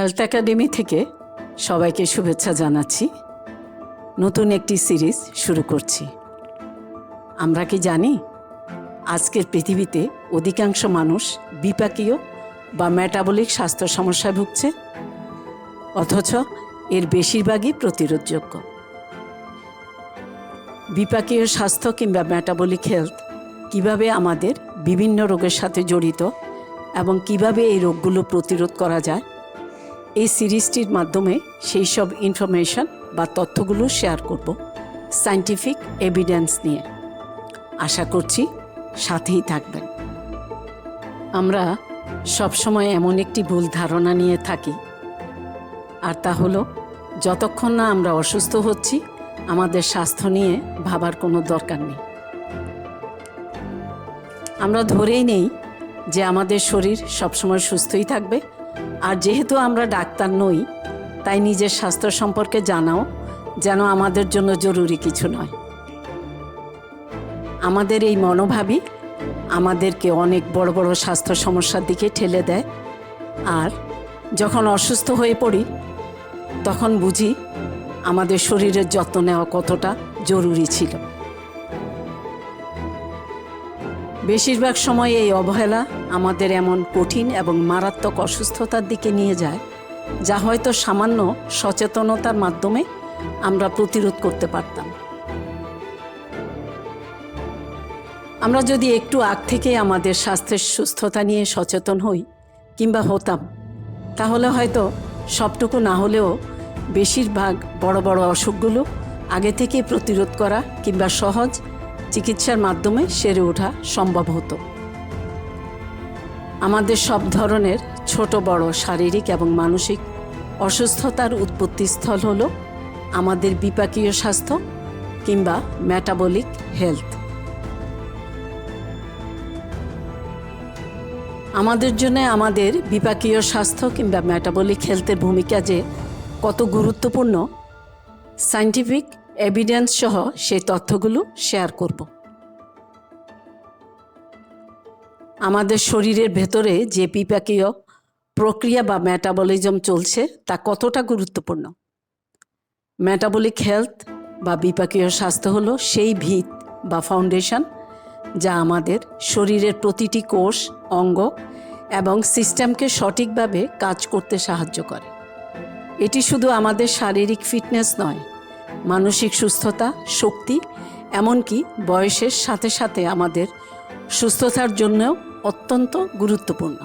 Health academy থেকে সবাইকে শুভেচ্ছা জানাচ্ছি। নতুন একটি সিরিজ শুরু করছি। আমরা কি জানি, আজকের পৃথিবীতে অধিকাংশ মানুষ বিপাকীয় বা মেটাবলিক স্বাস্থ্য সমস্যায় ভুগছে, অথচ এর বেশিরভাগই প্রতিরোধযোগ্য। বিপাকীয় স্বাস্থ্য কিংবা মেটাবলিক হেলথ কীভাবে আমাদের বিভিন্ন রোগের সাথে জড়িত এবং কীভাবে এই রোগগুলো প্রতিরোধ করা যায় এই সিরিজটির মাধ্যমে সেই সব ইনফরমেশন বা তথ্যগুলো শেয়ার করব সায়েন্টিফিক এভিডেন্স নিয়ে। আশা করছি সাথেই থাকবেন। আমরা সবসময় এমন একটি ভুল ধারণা নিয়ে থাকি। আর তা হলো, যতক্ষণ না আমরা অসুস্থ হচ্ছি, আমাদের স্বাস্থ্য নিয়ে ভাবার কোনো দরকার নেই। আমরা ধরেই নেই যে আমাদের শরীর সবসময় সুস্থই থাকবে আর যেহেতু আমরা ডাক্তার নই, তাই নিজের স্বাস্থ্য সম্পর্কে জানাও, যেন আমাদের জন্য জরুরি কিছু নয়। আমাদের এই মনোভাবই আমাদেরকে অনেক বড় বড় স্বাস্থ্য সমস্যার দিকে ঠেলে দেয়। আর যখন অসুস্থ হয়ে পড়ি, তখন বুঝি আমাদের শরীরের যত্ন নেওয়া কতটা জরুরি ছিল। বেশিরভাগ সময় এই অবহেলা আমাদের এমন কঠিন এবং মারাত্মক অসুস্থতার দিকে নিয়ে যায়, যা হয়তো সামান্য সচেতনতার মাধ্যমে আমরা প্রতিরোধ করতে পারতাম। আমরা যদি একটু আগ থেকে আমাদের স্বাস্থ্যের সুস্থতা নিয়ে সচেতন হই কিংবা হতাম, তাহলে হয়তো সবটুকু না হলেও বেশিরভাগ বড় বড় অসুখগুলো আগে থেকে প্রতিরোধ করা কিংবা সহজ চিকিৎসার মাধ্যমে সেরে ওঠা সম্ভব হতো। আমাদের সব ধরনের ছোট, বড়, শারীরিক এবং মানসিক অসুস্থতার উৎপত্তিস্থল হল আমাদের বিপাকীয় স্বাস্থ্য কিংবা ম্যাটাবলিক হেলথ আমাদের জন্য আমাদের বিপাকীয় স্বাস্থ্য কিংবা ম্যাটাবলিক হেলথের ভূমিকা যে কত গুরুত্বপূর্ণ সায়েন্টিফিক এভিডেন্স সহ সেই তথ্যগুলো শেয়ার করব। আমাদের শরীরের ভেতরে যে বিপাকীয় প্রক্রিয়া বা মেটাবলিজম চলছে, তা কতটা গুরুত্বপূর্ণ? মেটাবলিক হেলথ বা বিপাকীয় স্বাস্থ্য হলো সেই ভিত বা ফাউন্ডেশন যা আমাদের শরীরের প্রতিটি কোষ, অঙ্গ এবং সিস্টেমকে সঠিকভাবে কাজ করতে সাহায্য করে। এটি শুধু আমাদের শারীরিক ফিটনেস নয় মানসিক সুস্থতা, শক্তি, এমনকি বয়সের সাথে সাথে আমাদের সুস্থতার জন্যও অত্যন্ত গুরুত্বপূর্ণ।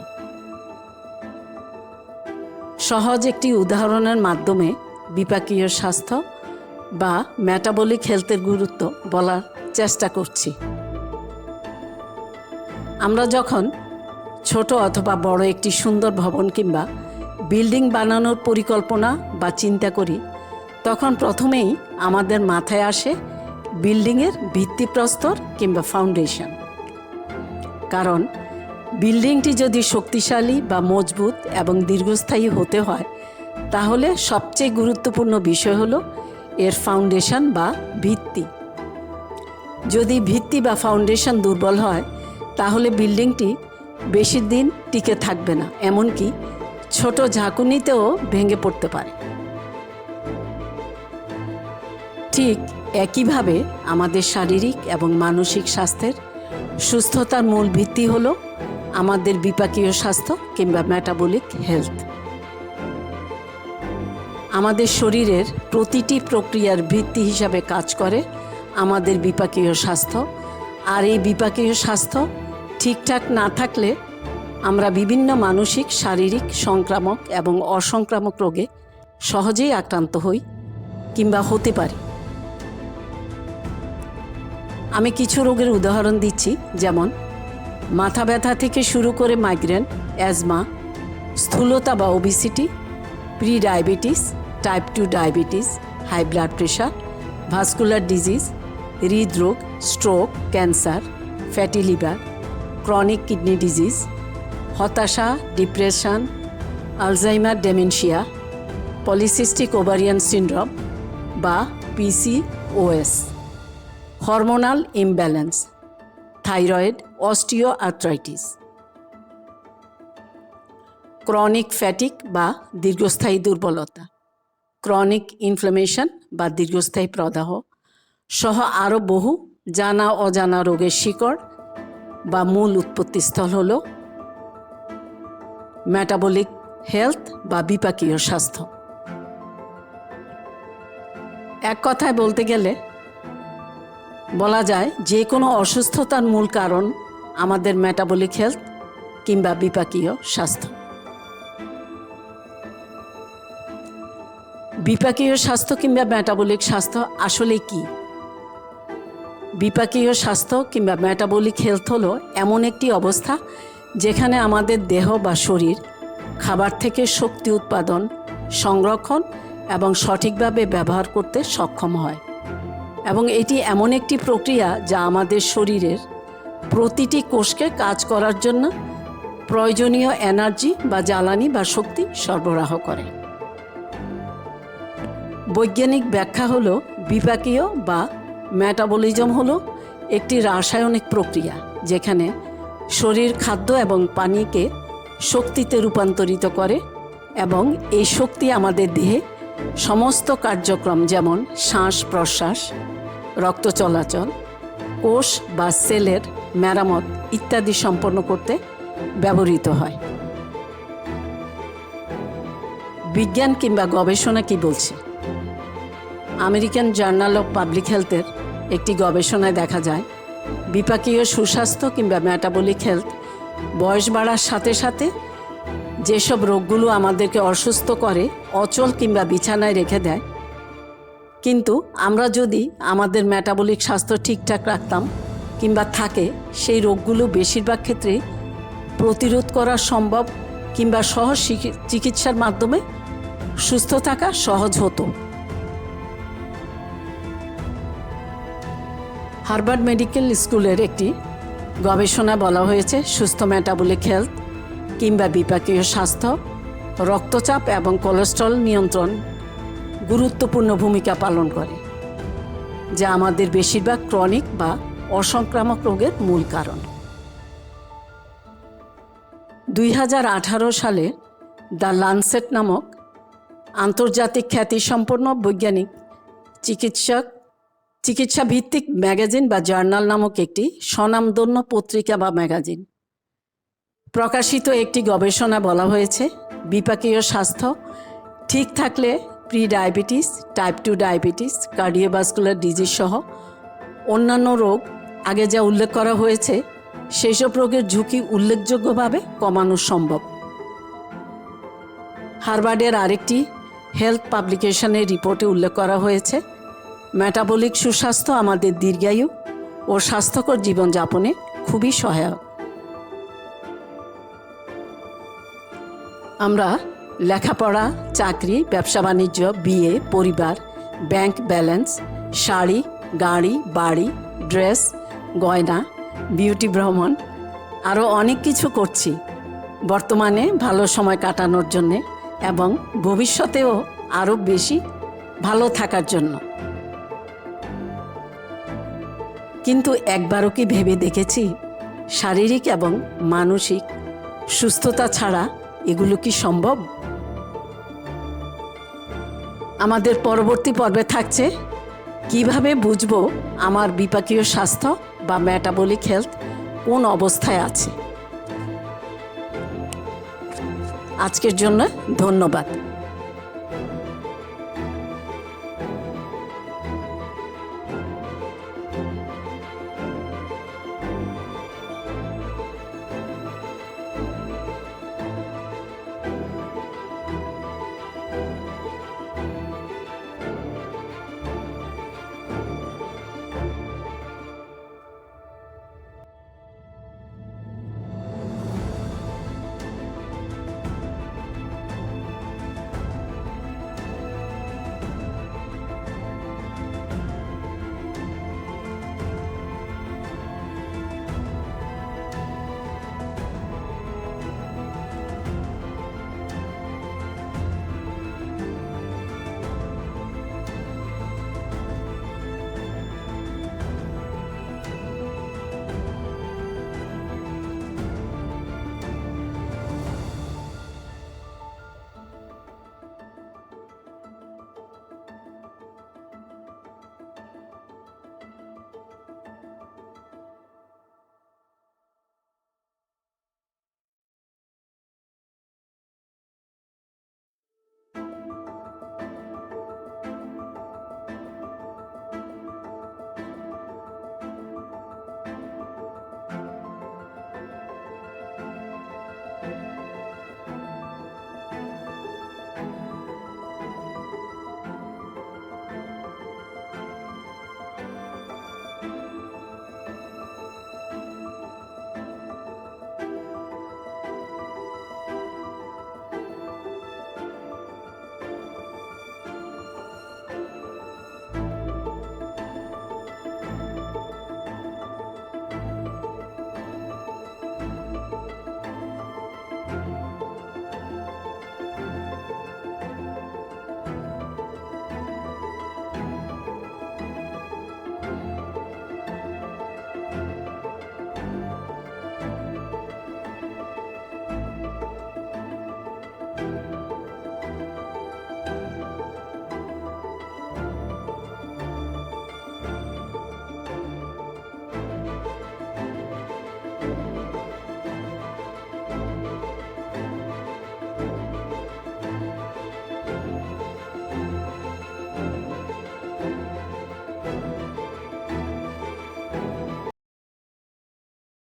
সহজ একটি উদাহরণের মাধ্যমে বিপাকীয় স্বাস্থ্য বা মেটাবলিক হেলথের গুরুত্ব বলার চেষ্টা করছি। আমরা যখন ছোট অথবা বড় একটি সুন্দর ভবন কিংবা বিল্ডিং বানানোর পরিকল্পনা বা চিন্তা করি তখন প্রথমেই আমাদের মাথায় আসে বিল্ডিংয়ের ভিত্তিপ্রস্তর কিংবা ফাউন্ডেশন। কারণ বিল্ডিংটি যদি শক্তিশালী বা মজবুত এবং দীর্ঘস্থায়ী হতে হয়, তাহলে সবচেয়ে গুরুত্বপূর্ণ বিষয় হলো এর ফাউন্ডেশন বা ভিত্তি। যদি ভিত্তি বা ফাউন্ডেশন দুর্বল হয়, তাহলে বিল্ডিংটি বেশি দিন টিকে থাকবে না, এমনকি ছোট ঝাঁকুনিতেও ভেঙে পড়তে পারে। ঠিক একইভাবে আমাদের শারীরিক এবং মানসিক স্বাস্থ্যের সুস্থতার মূল ভিত্তি হলো আমাদের বিপাকীয় স্বাস্থ্য কিংবা ম্যাটাবলিক হেলথ আমাদের শরীরের প্রতিটি প্রক্রিয়ার ভিত্তি হিসাবে কাজ করে আমাদের বিপাকীয় স্বাস্থ্য। আর এই বিপাকীয় স্বাস্থ্য ঠিকঠাক না থাকলে আমরা বিভিন্ন মানসিক, শারীরিক সংক্রামক এবং অসংক্রামক রোগে সহজেই আক্রান্ত হই কিংবা হতে পারি। আমি কিছু রোগের উদাহরণ দিচ্ছি, যেমন মাথা ব্যথা থেকে শুরু করে মাইগ্রেন অ্যাজমা স্থূলতা বা obesity prediabetes type two diabetes high blood pressure vascular disease হৃদরোগ stroke cancer fatty liver chronic kidney disease হতাশা depression Alzheimer dementia polycystic ovarian syndrome বা PCOS hormonal imbalance, thyroid osteoarthritis chronic fatigue বা দীর্ঘস্থায়ী দুর্বলতা, chronic inflammation বা দীর্ঘস্থায়ী প্রদাহ, সহ আরও বহু জানা অজানা রোগের শিকড় বা মূল উৎপত্তিস্থল হল মেটাবলিক হেলথ বা বিপাকীয় স্বাস্থ্য। এক কথায় বলতে গেলে বলা যায় যে কোনো অসুস্থতার মূল কারণ আমাদের মেটাবলিক হেলথ কিংবা বিপাকীয় স্বাস্থ্য। বিপাকীয় স্বাস্থ্য কিংবা মেটাবলিক স্বাস্থ্য আসলে কি? বিপাকীয় স্বাস্থ্য কিংবা মেটাবলিক হেলথ হলো এমন একটি অবস্থা যেখানে আমাদের দেহ বা শরীর, খাবার থেকে শক্তি উৎপাদন, সংরক্ষণ এবং সঠিকভাবে ব্যবহার করতে সক্ষম হয়। এবং এটি এমন একটি প্রক্রিয়া যা আমাদের শরীরের প্রতিটি কোষকে কাজ করার জন্য প্রয়োজনীয় এনার্জি বা জ্বালানি বা শক্তি সরবরাহ করে। বৈজ্ঞানিক ব্যাখ্যা হলো, বিপাকীয় বা ম্যাটাবলিজম হলো একটি রাসায়নিক প্রক্রিয়া যেখানে শরীর খাদ্য এবং পানিকে শক্তিতে রূপান্তরিত করে এবং এই শক্তি আমাদের দেহে সমস্ত কার্যক্রম যেমন শ্বাস প্রশ্বাস রক্ত চলাচল, কোষ বা সেলের মেরামত ইত্যাদি সম্পন্ন করতে ব্যবহৃত হয়। বিজ্ঞান কিংবা গবেষণা কি বলছে? আমেরিকান জার্নাল অফ পাবলিক হেলথের একটি গবেষণায় দেখা যায়, বিপাকীয় সুস্বাস্থ্য কিংবা মেটাবলিক হেলথ বয়স বাড়ার সাথে সাথে যেসব রোগগুলো আমাদেরকে অসুস্থ করে, অচল কিংবা বিছানায় রেখে দেয় কিন্তু আমরা যদি আমাদের মেটাবলিক স্বাস্থ্য ঠিকঠাক রাখতাম কিংবা থাকে, সেই রোগগুলো বেশিরভাগ ক্ষেত্রেই প্রতিরোধ করা সম্ভব কিংবা সহজ চিকিৎসার মাধ্যমে সুস্থ থাকা সহজ হতো। হার্ভার্ড মেডিকেল স্কুলের একটি গবেষণায় বলা হয়েছে, সুস্থ মেটাবলিক হেলথ কিংবা বিপাকীয় স্বাস্থ্য, রক্তচাপ এবং কোলেস্ট্রল নিয়ন্ত্রণ। গুরুত্বপূর্ণ ভূমিকা পালন করে, যা আমাদের বেশিরভাগ ক্রনিক বা অসংক্রামক রোগের মূল কারণ। দুই হাজার আঠারো সালে দ্য লানসেট নামক আন্তর্জাতিক খ্যাতিসম্পন্ন বৈজ্ঞানিক, চিকিৎসক চিকিৎসা ভিত্তিক ম্যাগাজিন বা জার্নাল নামক একটি স্বনামধন্য পত্রিকা বা ম্যাগাজিন। প্রকাশিত একটি গবেষণা বলা হয়েছে, বিপাকীয় স্বাস্থ্য ঠিক থাকলে prediabetes type two diabetes cardiovascular disease সহ অন্যান্য রোগ আগে যা উল্লেখ করা হয়েছে, সেসব রোগের ঝুঁকি উল্লেখযোগ্যভাবে কমানো সম্ভব। হার্ভার্ডের আরেকটি হেলথ পাবলিকেশনের রিপোর্টে উল্লেখ করা হয়েছে, মেটাবলিক সুস্বাস্থ্য আমাদের দীর্ঘায়ু ও স্বাস্থ্যকর জীবনযাপনে খুবই সহায়ক। আমরা লেখাপড়া, চাকরি, ব্যবসা, বাণিজ্য, বিয়ে, পরিবার, ব্যাংক ব্যালেন্স, শাড়ি, গাড়ি, বাড়ি, ড্রেস, গয়না, বিউটি ভ্রমণ আরও অনেক কিছু করছি। বর্তমানে ভালো সময় কাটানোর জন্যে এবং ভবিষ্যতেও আরও বেশি ভালো থাকার জন্য। কিন্তু একবারও কি ভেবে দেখেছি? শারীরিক এবং মানসিক সুস্থতা ছাড়া এগুলো কি সম্ভব? আমাদের পরবর্তী পর্বে থাকছে কীভাবে বুঝব আমার বিপাকীয় স্বাস্থ্য বা ম্যাটাবলিক হেলথ কোন অবস্থায় আছে? আজকের জন্য ধন্যবাদ।